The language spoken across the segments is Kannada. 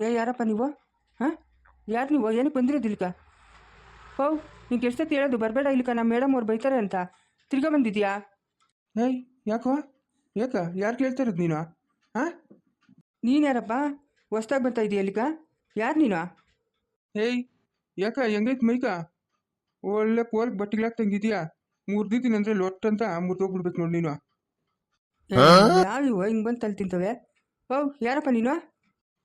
ಏ ಯಾರಪ್ಪ ನೀವು? ಹಾಂ? ಯಾರು ನೀವು? ಏನಕ್ಕೆ ಬಂದಿರೋದು ಇಲ್ಲಿಕ ಹೋ ನಿಂಗೆ ಎಷ್ಟೊತ್ತು ಹೇಳೋದು? ಬರಬೇಡ ಇಲ್ಲಿಕ ನಮ್ಮ ಮೇಡಮ್ ಅವ್ರು ಬೈತಾರೆ ಅಂತ. ತಿರ್ಗ ಬಂದಿದ್ಯಾ? ಏಯ್ ಯಾಕೋ ಯಾಕ? ಯಾರು ಕೇಳ್ತಾ ಇರೋದು ನೀನು? ಹಾಂ? ನೀನು ಯಾರಪ್ಪ? ಹೊಸ್ದಾಗಿ ಬರ್ತಾ ಇದೀಯ ಇಲ್ಲಿಕ ಯಾರು ನೀನು? ಏಯ್ ಯಾಕ? ಹೆಂಗೈತೆ ಮೈಕ? ಒಳ್ಳೆ ಪೋರ್ಕ್ ಬಟ್ಟೆಗಳಾಗ್ತಂಗಿದ್ಯಾ? ಮುರಿದಿದ್ದೀನಿ ಅಂದರೆ ಲೊಟ್ ಅಂತ ಮುರಿದೋಗ್ಬಿಡ್ಬೇಕು ನೋಡಿ ನೀನು. ಯಾವ ಹಿಂಗೆ ಬಂದು ತಲೆ ತಿಂತವೆ ಓ ಯಾರಪ್ಪ ನೀನು?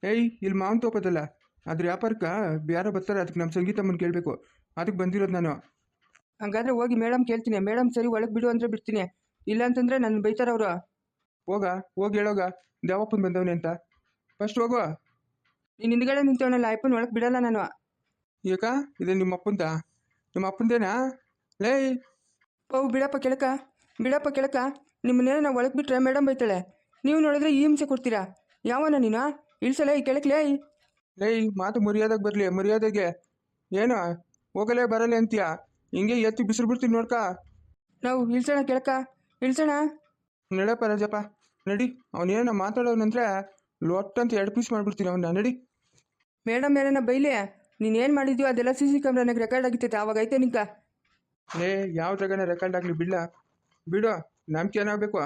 ಏಯ್ ಇಲ್ಲಿ ಮಾವನ್ ತೋಪದಲ್ಲ ಅದ್ರ ವ್ಯಾಪಾರಕ್ಕೆ ಯಾರೋ ಬರ್ತಾರೆ ಅದಕ್ಕೆ ನಮ್ಮ ಸಂಗೀತಮ್ಮನ ಕೇಳಬೇಕು. ಅದಕ್ಕೆ ಬಂದಿರೋದು ನಾನು. ಹಂಗಾದ್ರೆ ಹೋಗಿ ಮೇಡಮ್ ಕೇಳ್ತೀನಿ. ಮೇಡಮ್ ಸರಿ ಒಳಗೆ ಬಿಡು ಅಂದರೆ ಬಿಡ್ತೀನಿ. ಇಲ್ಲ ಅಂತಂದರೆ ನನ್ನ ಬೈತಾರ ಅವರು. ಹೋಗ ಹೋಗಿ ಹೇಳೋಗ. ದೇವಪ್ಪನ ಬಂದವನೇ ಅಂತ. ಫಸ್ಟ್ ಹೋಗೋ. ನೀನು ಹಿಂದ್ಗಡೆ ನಿಂತವನಲ್ಲ ಅಪ್ಪನ ಒಳಗೆ ಬಿಡಲ್ಲ ನಾನು. ಏಕಾ ಇದೆ ನಿಮ್ಮ ಅಪ್ಪಂದ ನಿಮ್ಮ ಅಪ್ಪಂದೇನಾ ಲೇ ಓ ಬಿಡಪ್ಪ ಕೆಳಕ. ಬಿಡಪ್ಪ ಕೆಳಕ. ನಿಮ್ಮನ್ನೇನೋ ನಾವು ಒಳಗೆ ಬಿಟ್ರೆ ಮೇಡಮ್ ಬೈತಾಳೆ. ನೀವು ನೋಡಿದ್ರೆ ಈ ಹಿಂಸೆ ಕೊಡ್ತೀರಾ? ಯಾವನ ನೀನು? ಇಳ್ಸಲೇ ಈ ಕೆಳಕ್ಕೆ ಲೇ. ಲೇ ಮಾತು ಮರ್ಯಾದೆಗೆ ಬರಲಿ ಮರ್ಯಾದೆಗೆ. ಏನು? ಹೋಗಲೇ ಬರಲಿ ಅಂತೀಯ? ಹಿಂಗೆ ಎತ್ತಿ ಬಿಸಿಲು ಬಿಡ್ತೀನಿ ನೋಡ್ಕ. ನಾವು ಇಳ್ಸೋಣ ಕೆಳಕ. ಇಳ್ಸೋಣ ನಡಪ್ಪ ರಾಜಪ್ಪ ನಡಿ. ಅವನೇನೋ ಮಾತಾಡೋನಂದ್ರೆ ಲೊಟ್ ಅಂತ ಎರಡು ಪೀಸ್ ಮಾಡಿಬಿಡ್ತೀನಿ ಅವನ್ನ ನಡಿ. ಮೇಡಮ್ ಏನೇನ ಬೈಲಿ. ಏನು ಮಾಡಿದ್ಯೋ ಅದೆಲ್ಲ ಸಿ ಸಿ ಕ್ಯಾಮ್ರಾನಾಗ ರೆಕಾರ್ಡ್ ಆಗಿತ್ತೈತೆ ಅವಾಗ ಐತೆ ನಿಂಕ ಏ ಯಾವ ಜಾಗನ ರೆಕಾರ್ಡ್ ಆಗಲಿ ಬಿಡ್ಲ? ಬಿಡು ನಮ್ಗೆ ಏನಾಗಬೇಕು?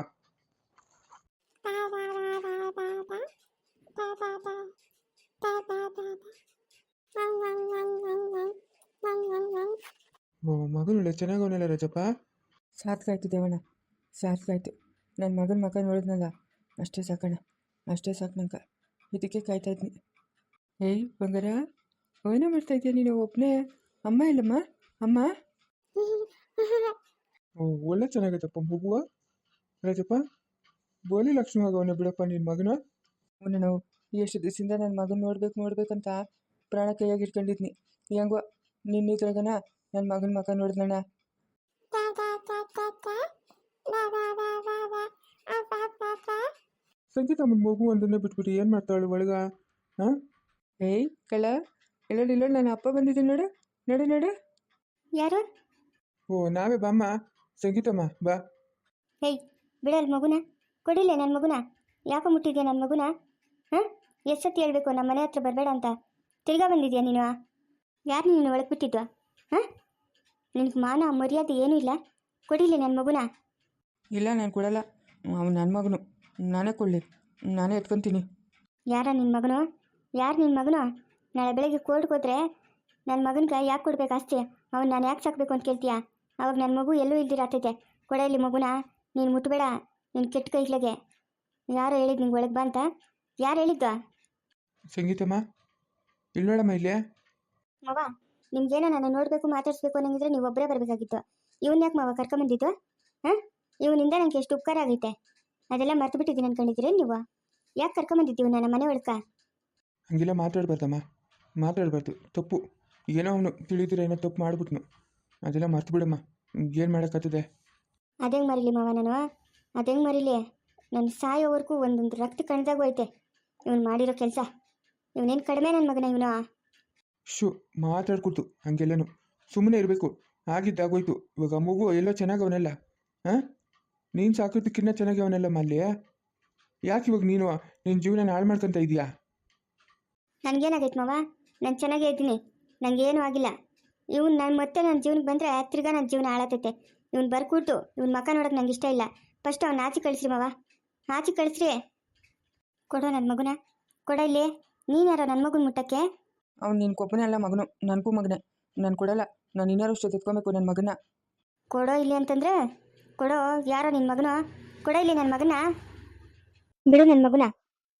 ಓ ಮಗನೊಳ್ಳೆ ಚೆನ್ನಾಗವನಲ್ಲ ರಾಜಪ್ಪ? ಸಾಕಾಯ್ತು ದೇವಣ್ಣ ಸಾಕಾಯ್ತು ನನ್ನ ಮಗನ ಮಗ ನೋಡಿದ್ನಲ್ಲ ಅಷ್ಟೇ ಸಾಕಣ್ಣ ಅಷ್ಟೇ ಸಾಕು ನಂಗೆ ಇದಕ್ಕೆ ಕಾಯ್ತಾ ಇದ್ನಿ. ಏಯ್ ಬಂಗಾರ ಏನೋ ಮಾಡ್ತಾ ಇದೀಯ ನೀನು ಒಬ್ಬನೇ ಅಮ್ಮ ಇಲ್ಲಮ್ಮ ಅಮ್ಮ? ಓ ಒಳ್ಳೆ ಚೆನ್ನಾಗೈತಪ್ಪ ಮಗುವ? ರಾಜಪ್ಪ ಬೋಲಿ ಲಕ್ಷ್ಮಿ ಆಗವನ ಬಿಡಪ್ಪ ನಿನ್ನ ಮಗನ? ನಾವು ಎಷ್ಟು ದಿವಸದಿಂದ ನನ್ನ ಮಗನ ನೋಡ್ಬೇಕು ನೋಡ್ಬೇಕಂತ ಪ್ರಾಣ ಕೈಯಾಗಿ ಇಟ್ಕೊಂಡಿದ್ನಿ ಹೆಂಗೋ ನಿನ್ನ ಇದ್ರಾಗನ ನನ್ನ ಮಗನ ಮಗ ನೋಡಿದ್ನಣ್ಣ ಸಂಗೀತಮ್ಮನ ಮಗು ಒಂದನ್ನೇ ಬಿಟ್ಬಿಟ್ಟು ಏನು ಮಾಡ್ತಾಳು ಒಳಗ? ಹಾಂ ಏಯ್ ಕಳ ಇಲ್ಲ ಇಲ್ಲ ನನ್ನ ಅಪ್ಪ ಬಂದಿದ್ದೀನಿ ನೋಡು. ನೋಡು ನೋಡು. ಯಾರು? ಓ ನಾವೇ ಬಾಮ್ಮ. ಸಂಗೀತಮ್ಮ ಬಾ. ಹೇಯ್ ಬಿಡಲ್ ಮಗುನ. ಕೊಡಿಲ್ಲ ನನ್ನ ಮಗುನ. ಯಾಕೆ ಮುಟ್ಟಿದ್ಯಾ ನನ್ನ ಮಗುನ? ಹಾಂ? ಎಷ್ಟೊತ್ತು ಹೇಳ್ಬೇಕು? ನಮ್ಮ ಮನೆ ಹತ್ರ ಬರಬೇಡ ಅಂತ. ತಿರ್ಗಾ ಬಂದಿದ್ಯಾ ನೀನು? ಯಾರು ನೀನು ಒಳಗೆ ಬಿಟ್ಟಿದ್ವಾ? ಹಾಂ? ನಿನಗೆ ಮಾನ ಮರ್ಯಾದೆ ಏನೂ ಇಲ್ಲ? ಕೊಡಿಲಿ ನನ್ನ ಮಗುನ. ಇಲ್ಲ ನಾನು ಕೊಡಲ್ಲ. ಅವನು ನನ್ನ ಮಗನು. ನಾನೇ ಕೊಡಲಿ. ನಾನೇ ಎತ್ಕೊತೀನಿ. ಯಾರ ನಿನ್ನ ಮಗನು? ಯಾರು ನಿನ್ನ ಮಗನು? ನಾಳೆ ಬೆಳಗ್ಗೆ ಕೋರ್ಟ್ಗೆ ಹೋದ್ರೆ ನನ್ನ ಮಗನಿಗೆ ಯಾಕೆ ಕೊಡ್ಬೇಕು ಅಷ್ಟೇ ಅವನು ನಾನು ಯಾಕೆ ಸಾಕಬೇಕು ಅಂತ ಕೇಳ್ತೀಯಾ? ಅವಾಗ ನನ್ನ ಮಗು ಎಲ್ಲೂ ಇಲ್ದಿರತ್ತೈತೆ ಕೊಡಲಿ ಮಗುನ. ನೀನು ಮುಟ್ಬೇಡ. ನೀನು ಕೆಟ್ಟ ಕೈಗ್ಲಗೆ ಯಾರು ಹೇಳಿದ್ ನಿಂಗೆ ಒಳಗೆ ಬಾ ಅಂತ. ಯಾರು ಹೇಳಿದ್ದ? ಸಂಗೀತಮ್ಮ? ಇಲ್ಲೋಳಮ್ಮ ಇಲ್ಲಿ? ಮವ ನಿಮ್ಗೇನೋ ನಾನು ನೋಡಬೇಕು ಮಾತಾಡಿಸ್ಬೇಕು ಅನ್ನಂಗಿದ್ರೆ ನೀವು ಒಬ್ಬರೇ ಬರಬೇಕಾಗಿತ್ತು. ಇವನ್ ಯಾಕೆ ಮಾವ ಕರ್ಕೊಂಬಂದಿದ್ದು? ಹಾಂ? ಇವನಿಂದ ನಂಗೆ ಎಷ್ಟು ಉಪಕಾರ ಆಗೈತೆ? ಅದೆಲ್ಲ ಮರ್ತು ಬಿಟ್ಟಿದ್ದೀನಿ ಅನ್ಕೊಂಡಿದ್ದೀರಿ ನೀವು? ಯಾಕೆ ಕರ್ಕೊಂಬಂದಿದ್ದೀವಿ ನನ್ನ ಮನೆ ಒಳಕ? ಹಂಗೆಲ್ಲ ಮಾತಾಡ್ಬಾರ್ದಮ್ಮ. ಮಾತಾಡಬಾರ್ದು. ತಪ್ಪು. ಏನೋ ಅವನು ತಿಳಿದಿರ ಏನೋ ತಪ್ಪು ಮಾಡ್ಬಿಟ್ನು. ಅದೆಲ್ಲ ಮರ್ತು ಬಿಡಮ್ಮ ಏನು ಮಾಡೋಕ್ಕತ್ತದೆ ಅದೇಂಗೆ ಮರಿಲಿ ಮಾವ ನಾನು? ಅದೇಂಗೆ ಮರಿಲಿ? ನನ್ನ ಸಾಯೋವರೆಗೂ ಒಂದೊಂದು ರಕ್ತ ಕಣ್ದಾಗೂ ಐತೆ. ಇವನು ಮಾಡಿರೋ ಕೆಲಸ. ಇವನೇನು ಕಡಿಮೆ ನನ್ನ ಮಗನ ಇವನು? ಶು ಮಾತಾಡ್ಕೊಡ್ತು ಹಂಗೆಲ್ಲನು? ಸುಮ್ಮನೆ ಇರಬೇಕು. ಆಗಿದ್ದಾಗೋಯ್ತು. ಇವಾಗ ಮಗು ಎಲ್ಲೋ ಚೆನ್ನಾಗಿ ಅವನೆಲ್ಲ ಹಾಂ ನೀನು ಸಾಕೋದಕ್ಕಿನ್ನ ಚೆನ್ನಾಗಿ ಅವನೆಲ್ಲ ಮಲ್ಲಿ ಯಾಕೆ ಇವಾಗ ನೀನು? ನಿನ್ನ ಜೀವನ ಹಾಳು ಮಾಡ್ಕೊತ ಇದೆಯಾ ನನಗೇನಾಗೈತೆ ಮಾವ? ನಾನು ಚೆನ್ನಾಗೇ ಇದ್ದೀನಿ. ನನಗೇನು ಆಗಿಲ್ಲ. ಇವ್ನು ನಾನು ಮತ್ತೆ ನನ್ನ ಜೀವನಕ್ಕೆ ಬಂದರೆ ತಿರ್ಗಾ ನನ್ನ ಜೀವನ ಹಾಳಾತೈತೆ. ಇವ್ನು ಬರ್ಕೊಡ್ತು. ಇವ್ನ ಮಕ್ಕ ನೋಡೋಕೆ ನಂಗೆ ಇಷ್ಟ ಇಲ್ಲ. ಫಸ್ಟ್ ಅವ್ನು ಆಚೆ ಕಳಿಸ್ರಿ ಮಾವ. ಆಚೆ ಕಳಿಸ್ರಿ. ಕೊಡೋ ನನ್ನ ಮಗುನ? ಕೊಡ ಇಲ್ಲಿ. ನೀನ್ಯಾರೋ ನನ್ನ ಮಗುನ ಮುಟ್ಟಕ್ಕೆ? ಅವ್ನು ನಿನ್ನ ಕೊಪ್ಪನೇ ಅಲ್ಲ ಮಗನು. ನನಗೂ ಮಗನೇ. ನಾನು ಕೊಡಲ್ಲ. ನಾನು ಇನ್ನಾರು ಅಷ್ಟು ತೆತ್ಕೊಬೇಕು ನನ್ನ ಮಗನ ಕೊಡೋ ಇಲ್ಲಿ ಅಂತಂದ್ರೆ? ಕೊಡೋ. ಯಾರೋ ನಿನ್ನ ಮಗನ? ಕೊಡೋ ಇಲ್ಲಿ ನನ್ನ ಮಗನ ಬಿಡು ನನ್ನ ಮಗನ.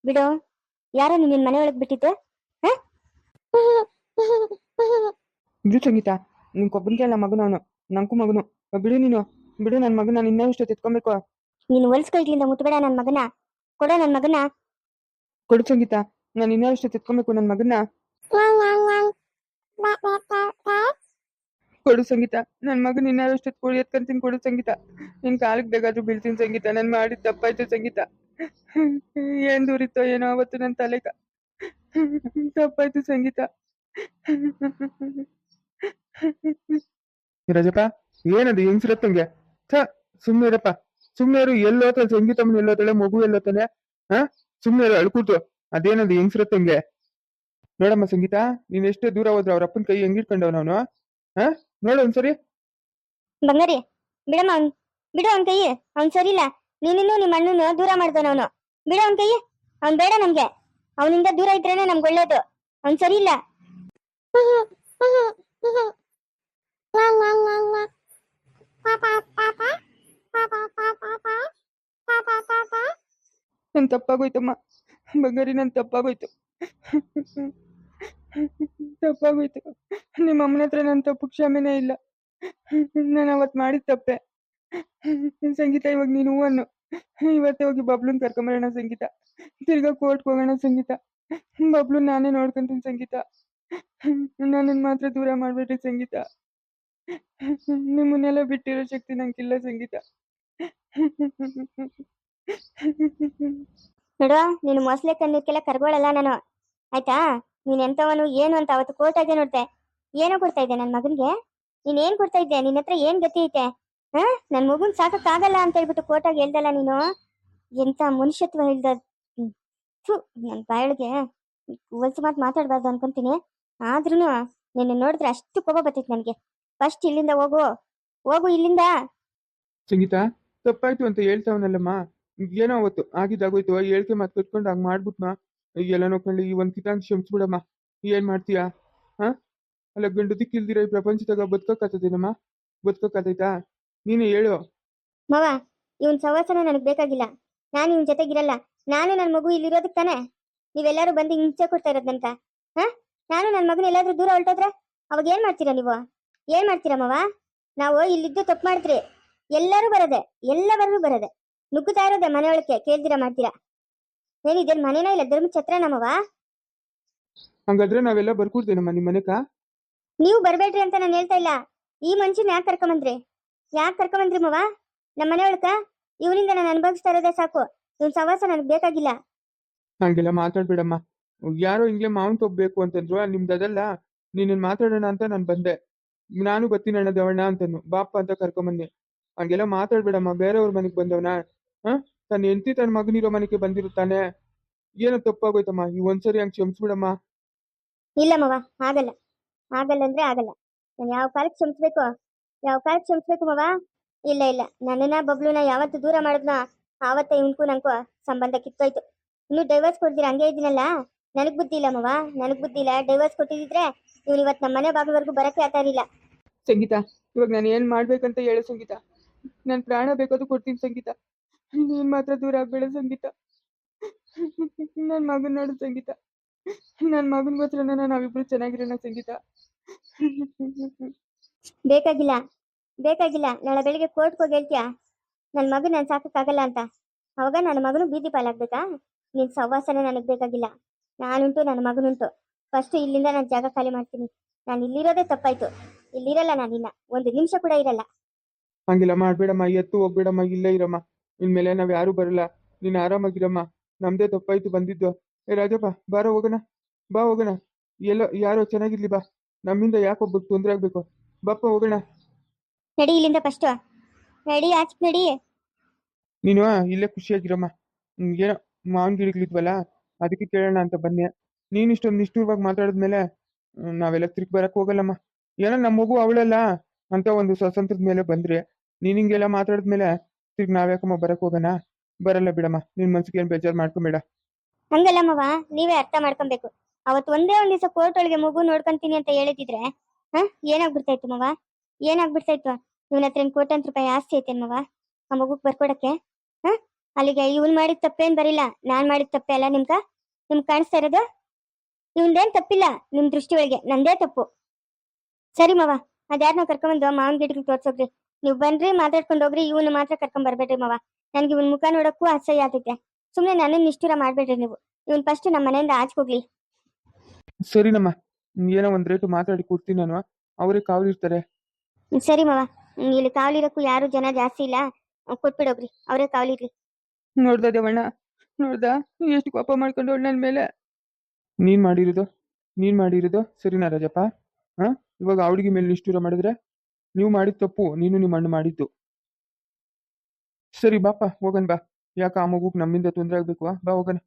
ಬಿಡು. ಯಾರೋ ನಿನ್ನ ಮನೆಯೊಳಗೆ ಬಿಟ್ಟಿದ್ದೆ? ಹಾಂ? ಇದು ಸಂಗೀತ. ನಿನ್ ಕೊಬ್ಬನಿಗೆ ಅಲ್ಲ ಮಗನ ಅವನು. ನನಗೂ ಮಗನು. ಬಿಡು ನೀನು. ಬಿಡು ನನ್ನ ಮಗನ. ನಾನು ಇನ್ನೂ ಅಷ್ಟು ತೆತ್ಕೊಬೇಕು ನೀನು ಹೊಲ್ಸ್ಕೊಳ್ಲಿಂದ ಮುಟ್ಬೇಡ ನನ್ನ ಮಗನ. ಕೊಡೋ ನನ್ನ ಮಗನ. ಕೊಡು ಸಂಗೀತ. ನಾನು ಇನ್ನೂ ಅಷ್ಟು ತೆತ್ಕೊಬೇಕು ನನ್ನ ಮಗನ ಕೊಡು ಸಂಗೀತ. ನನ್ನ ಮಗನ ಇನ್ನಾರು ಅಷ್ಟು ಕೊಡಿ ಎತ್ಕೊಂತೀನಿ ಕೊಡು ಸಂಗೀತ. ನಿನ್ ಕಾಲಿಗೆ ಬೇಕಾದ್ರೂ ಬೀಳ್ತೀನಿ ಸಂಗೀತ. ನಾನು ಮಾಡಿದ ತಪ್ಪಾಯ್ತು ಸಂಗೀತ. ಏನ್ ದೂರಿತ್ತೋ ಏನೋ ಅವತ್ತು ನನ್ನ ತಲೆಗ ತಪ್ಪಾಯ್ತು ಸಂಗೀತ. ರಜಪ್ಪ, ಏನದು ಹೆಂಗ್ಸಿರತ್ತಂಗೆ ಥ ಸುಮ್ಮನೆ ಇರಪ್ಪ. ಸುಮ್ಮನೆ ಇರು ಎಲ್ಲೋತ ಸಂಗೀತಮ್ಮನ ಎಲ್ಲೋತಾಳೆ, ಮಗು ಎಲ್ಲೋತಾನೆ. ಹಾ? ಸುಮ್ಮನೆ ಇರು ಅಳ್ಕೂತು ಅದೇನದು ಹೆಂಗ್ಸಿರತ್ತಂಗೆ ನೋಡಮ್ಮ ಸಂಗೀತ ನೀನ್ ಎಷ್ಟೇ ದೂರ ಹೋದ್ರೆ ಅವ್ರ ಅಪ್ಪನ ಕೈ ಹೆಂಗಿಟ್ಕೊಂಡವ್ ಅವನು? ಹಾ? ನೋಡು ಒಂದ್ಸರಿ. ಬಂಗಾರಿ ಬಿಡಮ್ಮ ಅವ್ನ್ ಬಿಡು ಅವನ್ ಕೈ ಅವ್ನ್ ಸರಿ ಇಲ್ಲ. ನೀನಿನ್ನು ನಿಮ್ಮ ಅಣ್ಣನ ದೂರ ಮಾಡ್ತಾನ ಅವನು. ಬಿಡು ಅವನ್ ಕೈ ಅವ್ನ್ ಬೇಡ ನಮ್ಗೆ. ಅವನಿಂದ ದೂರ ಇದ್ರೇನೆ ನಮ್ಗೆ ಒಳ್ಳೇದು. ಅವ್ನ್ ಸರಿ ಇಲ್ಲ. ನನ್ ತಪ್ಪಾಗೋಯ್ತಮ್ಮ. ಬಂಗಾರಿ ನನ್ ತಪ್ಪಾಗೋಯ್ತು. ತಪ್ಪಾಗೋಯ್ತು. ನಿಮ್ಮ ಅಮ್ಮನ ಹತ್ರ ನನ್ನ ತಪ್ಪು ಕ್ಷಮೆನೇ ಇಲ್ಲ. ನಾನು ಅವತ್ತು ಮಾಡಿದ ತಪ್ಪೆ. ಸಂಗೀತ ಇವಾಗ ನೀನು ಹೂ ಅನ್ನು ಇವತ್ತೇ ಹೋಗಿ ಬಬ್ಲುನ್ ಕರ್ಕೊಂಬರೋಣ ಸಂಗೀತ. ತಿರ್ಗಾ ಕೋರ್ಟ್ಗೆ ಹೋಗೋಣ ಸಂಗೀತ. ಬಬ್ಲು ನಾನೇ ನೋಡ್ಕೊಂತೀನಿ ಸಂಗೀತ. ನನ್ನನ್ನು ಮಾತ್ರ ದೂರ ಮಾಡಬೇಡ್ರಿ ಸಂಗೀತ. ನಿಮ್ಮನ್ನೆಲ್ಲ ಬಿಟ್ಟಿರೋ ಶಕ್ತಿ ನಂಗಿಲ್ಲ ಸಂಗೀತ. ನೋಡ, ನೀನು ಮೊಸಳೆ ಕಣ್ಣಕ್ಕೆಲ್ಲ ಕರ್ಗೋಳಲ್ಲ ನಾನು. ಆಯ್ತಾ? ನೀನ್ ಎಂತವನು ಏನು ಅಂತ ಅವತ್ತು ಕೋರ್ಟಾಗೆ ನೋಡ್ದೆ. ಏನೋ ಕೊಡ್ತಾ ಇದ್ದೆ ನನ್ನ ಮಗನ್ಗೆ? ನೀನ್ ಏನ್ ಕೊಡ್ತಾ ಇದ್ದೆ? ನಿನ್ನ ಹತ್ರ ಏನ್ ಗತಿ ಐತೆ? ಹಾ? ನನ್ ಮಗುನ್ ಸಾಕಕ್ಕಾಗಲ್ಲ ಅಂತ ಹೇಳ್ಬಿಟ್ಟು ಕೋರ್ಟಾಗ ಹೇಳ್ದಲ್ಲ ನೀನು? ಎಂತ ಮನುಷ್ಯತ್ವ ಹೇಳ್ದ ನನ್ ಬಾಯೊಳಗೆ ಹೊಲ್ಸು ಮಾತು ಮಾತಾಡ್ಬಾರ್ದು ಅನ್ಕೊಂತೀನಿ. ಆದ್ರೂ ನಿನ್ನ ನೋಡಿದ್ರೆ ಅಷ್ಟು ಕೋಪ ಬರ್ತೈತೆ ನನಗೆ. ಫಸ್ಟ್ ಇಲ್ಲಿಂದ ಹೋಗು. ಹೋಗು ಇಲ್ಲಿಂದ. ಸಂಗೀತ, ತಪ್ಪಾಯ್ತು ಅಂತ ಹೇಳ್ತಾವನಲ್ಲಮ್ಮ. ಏನೋ ಅವತ್ತು ಆಗಿದ್ದಾಗೋಯ್ತು ಹೇಳ್ಕೆ ಮಾತು ಕಟ್ಕೊಂಡು ಹಂಗ್ ಮಾಡ್ಬಿಟ್ನಾ? ಎಲ್ಲ ನೋಡ್ಕೊಂಡು ಈ ಒಂದ್ ಕಿತಾನ್ ಕ್ಷಮಿಸ್ಬಿಡಮ್ಮ ಏನ್ ಮಾಡ್ತೀಯಾ? ಹಾ? ಅಲ್ಲ ಗಂಡು ದಿಕ್ಕಿಲ್ದಿರ ಈ ಪ್ರಪಂಚದಾಗ ಬದುಕಕ್ಕಾಗ್ತದೇನಮ್ಮ? ಬದುಕಕ್ಕಾಗೈತಾ ನೀನು ಹೇಳು. ಮವ, ಇವನ್ ಸವಾಸನ ನನಗೆ ಬೇಕಾಗಿಲ್ಲ. ನಾನು ಇವನ್ ಜೊತೆಗಿರಲ್ಲ. ನಾನು ನನ್ನ ಮಗು ಇಲ್ಲಿರೋದಕ್ಕೆ ತಾನೆ? ನೀವೆಲ್ಲಾರು ಬಂದು ಹಿಂಸೆ ಕೊಡ್ತಾ ಇರೋದಂತ ಹ? ನಾನು ನನ್ನ ಮಗನ ಎಲ್ಲಾದ್ರೂ ದೂರ ಹೊರಟೋದ್ರೆ ಅವಾಗ ಏನ್ ಮಾಡ್ತೀರಾ ನೀವು? ಏನ್ ಮಾಡ್ತೀರಾ ಮವ? ನಾವು ಇಲ್ಲಿದ್ದು ತಪ್ಪು ಮಾಡಿದ್ರಿ ಎಲ್ಲರೂ ಬರದೆ, ಎಲ್ಲವರೆಗೂ ಬರದೆ. ನುಗ್ಗುತ್ತಾ ಇರೋದೆ ಮನೆಯೊಳಕ್ಕೆ ಕೇಳ್ದಿರ ಕೇಳ್ತೀರಾ ಮಾಡ್ತೀರಾ ಏನಿದೆ ಮನೆನ ಇಲ್ಲ? ಧರ್ಮ ಛತ್ರ ನಮ್ಮವ ಹಂಗಾದ್ರೆ ನಾವೆಲ್ಲ ಬರ್ಕೊಡ್ತೇನಮ್ಮ ನಿಮ್ಮ ಮನೆಕ. ನೀವು ಬರ್ಬೇಡ್ರಿ ಅಂತ ನಾನು ಹೇಳ್ತಾ ಇಲ್ಲ. ಈ ಮನುಷ್ಯನ ಯಾಕೆ ಕರ್ಕೊಂಬಂದ್ರಿ? ಯಾಕೆ ಕರ್ಕೊಂಬಂದ್ರಿ ಮವ ನಮ್ಮ ಮನೆ ಒಳಕ? ಇವನಿಂದ ನಾನು ಅನುಭವಿಸ್ತಾ ಇರೋದೇ ಸಾಕು. ಇವನ್ ಸವಾಸ ನನಗೆ ಬೇಕಾಗಿಲ್ಲ. ಹಂಗೆಲ್ಲ ಮಾತಾಡ್ಬೇಡಮ್ಮ. ಯಾರೋ ಹಿಂಗೆ ಮಾವನ್ ಹೋಗ್ಬೇಕು ಅಂತಂದ್ರು ನಿಮ್ದು ಅದಲ್ಲ. ನೀನು ಮಾತಾಡೋಣ ಅಂತ ನಾನು ಬಂದೆ. ನಾನು ಬರ್ತೀನಿ ಅಣ್ಣ ದೇವಣ್ಣ ಅಂತನು ಬಾಪ ಅಂತ ಕರ್ಕೊಂಬಂದೆ ಹಂಗೆಲ್ಲ ಮಾತಾಡ್ಬೇಡಮ್ಮ. ಬೇರೆಯವ್ರ ಮನೆಗೆ ಬಂದವನ? ಹಾ ತನ್ನ ಹೆಂಡತಿ ತನ್ನ ಮಗನಿರೋ ಮನೆಗೆ ಬಂದಿರುತ್ತಾನೆ. ಏನೋ ತಪ್ಪಾಗೋಯ್ತಮ್ಮ ಈ ಒಂದ್ಸರಿ ಹಂಗೆ ಕ್ಷಮಿಸ್ಬಿಡಮ್ಮ. ಇಲ್ಲ ಮವ ಆಗಲ್ಲ. ಆಗಲ್ಲ ಅಂದ್ರೆ ಆಗಲ್ಲ. ನಾನು ಯಾವ ಕಾಲಕ್ಕೆ ಕ್ಷಮಿಸ್ಬೇಕು? ಯಾವ ಕಾಲಕ್ಕೆ ಕ್ಷಮಿಸ್ಬೇಕು ಮವ? ಇಲ್ಲ ಇಲ್ಲ. ನನ್ನನ್ನ ಬಬ್ಲುನ ಯಾವತ್ತು ದೂರ ಮಾಡಿದ್ನ ಆವತ್ತೇ ಇವನ್ಕು ನಂಗೂ ಸಂಬಂಧ ಕಿತ್ತೋಯ್ತು. ಇನ್ನು ಡೈವರ್ಸ್ ಕೊಡ್ತೀರ? ಹಂಗೆ ಇದೀನಲ್ಲ ನನಗ್ ಬುದ್ಧಿ ಇಲ್ಲ ಮವ ನನಗ್ ಬುದ್ಧಿ ಇಲ್ಲ. ಡೈವರ್ಸ್ ಕೊಟ್ಟಿದ್ರೆ ಇವ್ನು ಇವತ್ತು ನಮ್ಮ ಮನೆ ಬಾಗಿಲವರೆಗೂ ಬರಕ್ಕೆ ಆತಾರಿಲ್ಲ ಇರಲಿಲ್ಲ. ಸಂಗೀತ ಇವಾಗ ನಾನು ಏನ್ ಮಾಡ್ಬೇಕಂತ ಹೇಳು ಸಂಗೀತ. ನಾನು ಪ್ರಾಣ ಬೇಕಾದ್ರೂ ಕೊಡ್ತೀನಿ ಸಂಗೀತ. ನೀನು ಮಾತ್ರ ದೂರ ಆಗ್ಬೇಡ ಸಂಗೀತ. ನನ್ನ ಮಗನ ನೋಡು ಸಂಗೀತ. ನನ್ನ ಮಾತ್ರ ನಾವಿಬ್ರು ಚೆನ್ನಾಗಿರೋಣ ಸಂಗೀತ. ಬೇಕಾಗಿಲ್ಲ ಬೇಕಾಗಿಲ್ಲ. ನಾಳೆ ಬೆಳಿಗ್ಗೆ ಕೋರ್ಟ್ ಹೋಗಿ ಹೇಳ್ತೀಯಾ? ನನ್ನ ಮಗನ ನಾನು ಸಾಕಕ್ಕಾಗಲ್ಲ ಅಂತ. ಅವಾಗ ನನ್ನ ಮಗನು ಬೀದಿ ಪಾಲಾಗ್ಬೇಕಾ? ನಿನ್ ಸಹವಾಸನೆ ನನಗೆ ಬೇಕಾಗಿಲ್ಲ. ನಾನುಂಟು ನನ್ನ ಮಗನುಂಟು. ಫಸ್ಟ್ ಇಲ್ಲಿಂದ ನಾನು ಜಾಗ ಖಾಲಿ ಮಾಡ್ತೀನಿ. ನಾನು ಇಲ್ಲಿರೋದೇ ತಪ್ಪಾಯ್ತು. ಇಲ್ಲಿರಲ್ಲ ನಾನಿನ್ನ. ಒಂದು ನಿಮಿಷ ಕೂಡ ಇರಲ್ಲ. ಹಂಗಿಲ್ಲಮ್ಮ ಆಡ್ಬೇಡಮ್ಮ ಎತ್ತು ಹೋಗ್ಬೇಡಮ್ಮ ಇಲ್ಲೇ ಇರಮ್ಮ. ಇನ್ಮೇಲೆ ನಾವ್ ಯಾರು ಬರಲ್ಲ. ನೀನ್ ಆರಾಮಾಗಿರಮ್ಮ. ನಮ್ದೇ ತಪ್ಪಾಯ್ತು ಬಂದಿದ್ದು. ಏ ರಾಜಪ್ಪ ಬಾರೋ ಹೋಗೋಣ. ಬಾ ಹೋಗೋಣ. ಎಲ್ಲೋ ಯಾರೋ ಚೆನ್ನಾಗಿರ್ಲಿ ಬಾ. ನಮ್ಮಿಂದ ಯಾಕೊಬ್ಬರು ತೊಂದ್ರೆ ಆಗ್ಬೇಕು? ಬಾಪ್ಪ ಹೋಗೋಣ. ನಡಿ ಇಲ್ಲಿಂದ ಫಸ್ಟ್ ನಡಿ ಆಚೆ ನಡಿ. ನೀನು ಇಲ್ಲೇ ಖುಷಿಯಾಗಿರಮ್ಮ. ಏನೋ ಮಾವನ್ ಗಿಡಗಳಿದ್ವಲ್ಲ ಅದಕ್ಕೆ ಕೇಳೋಣ ಅಂತ ಬನ್ನಿ ನೀನ್ ಇಷ್ಟೊಂದು ನಿಷ್ಠೂರವಾಗಿ ಮಾತಾಡಿದ್ಮೇಲೆ ನಾವೆಲ್ಲ ತಿರ್ಗಿ ಬರಕ್ ಹೋಗಲ್ಲಮ್ಮ. ಏನೋ ನಮ್ಮ ಮಗು ಅವಳಲ್ಲ ಅಂತ ಒಂದು ಸ್ವಾತಂತ್ರ್ಯದ ಮೇಲೆ ಬಂದ್ರೆ ನೀನ್ ಹಿಂಗೆಲ್ಲ ಮಾತಾಡಿದ್ಮೇಲೆ ತಿರ್ಗಿ ನಾವ್ಯಾಕಮ್ಮ ಬರಕ್ ಹೋಗೋಣ? ಬರಲ್ಲ ಬಿಡಮ್ಮ, ನಿನ್ ಮನ್ಸಿಗೆ ಏನ್ ಬೇಜಾರ್ ಮಾಡ್ಕೊಂಬೇಡ. ಹಂಗಲ್ಲಮ್ಮವ ಮವ, ನೀವೇ ಅರ್ಥ ಮಾಡ್ಕೊಬೇಕು. ಅವತ್ ಒಂದೇ ಒಂದ್ ದಿವಸ ಕೋರ್ಟ್ ಒಳಗೆ ಮಗು ನೋಡ್ಕೊಂತೀನಿ ಅಂತ ಹೇಳಿದಿದ್ರೆ, ಹ? ಏನಾಗ್ಬಿಡ್ತಾ ಇತ್ತು ಮವ? ಏನಾಗ್ಬಿಡ್ತಾ ಇವನ್ ಇವನ ಹತ್ರ ಕೋಟಂತ ರೂಪಾಯಿ ಆಸ್ತಿ ಐತೆ ಮವ, ಆ ಮಗುಗ್ ಬರ್ಕೊಡಕ್ಕೆ? ಹ? ಅಲ್ಲಿಗೆ ಇವ್ನ್ ಮಾಡಿದ ತಪ್ಪೇನ್ ಬರಿಲ್ಲ, ನಾನ್ ಮಾಡಿದ ತಪ್ಪೆ ಅಲ್ಲ ನಿಮ್ಗ? ನಿಮ್ಗ್ ಕಾಣಿಸ್ತಾ ಇರೋದು? ಇವಂದೇನ್ ತಪ್ಪಿಲ್ಲ, ನಿಮ್ ದೃಷ್ಟಿ ಒಳಗೆ, ನಂದೇ ತಪ್ಪು. ಸರಿ ಮವ ಅದ್ಯಾರನ್ನೋ ಕರ್ಕೊಂಡ್ಬಂದು ಮಾವನ್ ಗಿಡಕ್ಕೆ ತೋರ್ಸೋಗ್ರಿ. ನೀವ್ ಬನ್ರಿ ಮಾತಾಡ್ಕೊಂಡ್ ಹೋಗ್ರಿ ಇವನ್ ಮಾತ್ರ ಕರ್ಕೊಂಡ್ ಬರ್ಬೇಡ್ರಿ ಮಾವ. ನನ್ಗೆ ಇವನ್ ಮುಖ ನೋಡಕ್ಕೂ ಅಸಹ್ಯ ಆತೈತೆ ಸುಮ್ನೆ ನಾನೇ ನಿಷ್ಠೂರ ಮಾಡ್ಬೇಡ್ರಿ ನೀವು. ಇವನ್ ಫಸ್ಟ್ ನಮ್ಮ ಮನೆಯಿಂದ ಆಚೆ ಹೋಗ್ಲಿ. ಸರಿನಮ್ಮ ಏನೋ ಒಂದ್ ರೇಟು ಮಾತಾಡಿ ಕೊಡ್ತೀನಿ ನಾನು. ಅವರೇ ಕಾವಲಿರ್ತಾರೆ ಸರಿ ಮಾವ. ಇಲ್ಲಿ ಕಾವಲಿ ಇರಕ್ಕೂ ಯಾರು ಜನ ಜಾಸ್ತಿ ಇಲ್ಲ. ಕೊಟ್ಬಿಡೋಗ್ರಿ ಅವರೇ ಕಾವಲಿರ್ಲಿ ನೋಡ್ದ ದೇವಣ್ಣ ನೋಡ್ದ? ಎಷ್ಟು ಕೋಪ ಮಾಡ್ಕೊಂಡು ನನ್ ಮೇಲೆ. ನೀನ್ ಮಾಡಿರೋದು ನೀನ್ ಮಾಡಿರೋದು ಸರಿನಾ ರಾಜಪ್ಪ? ಹಾ? ಇವಾಗ ಅವಳಿಗೆ ಹುಡುಗಿ ಮೇಲೆ ನಿಷ್ಠೂರ ಮಾಡಿದ್ರೆ? ನೀವು ಮಾಡಿದ ತಪ್ಪು, ನೀನು ನಿಮ್ಮ ಅಣ್ಣ ಮಾಡಿದ್ದು. ಸರಿ ಬಾಪ್ಪ ಹೋಗನ್ ಬಾ. ಯಾಕೆ ಆ ಮಗುಗೆ ನಮ್ಮಿಂದ ತೊಂದರೆ ಆಗ್ಬೇಕು ಬಾ ಹೋಗಣ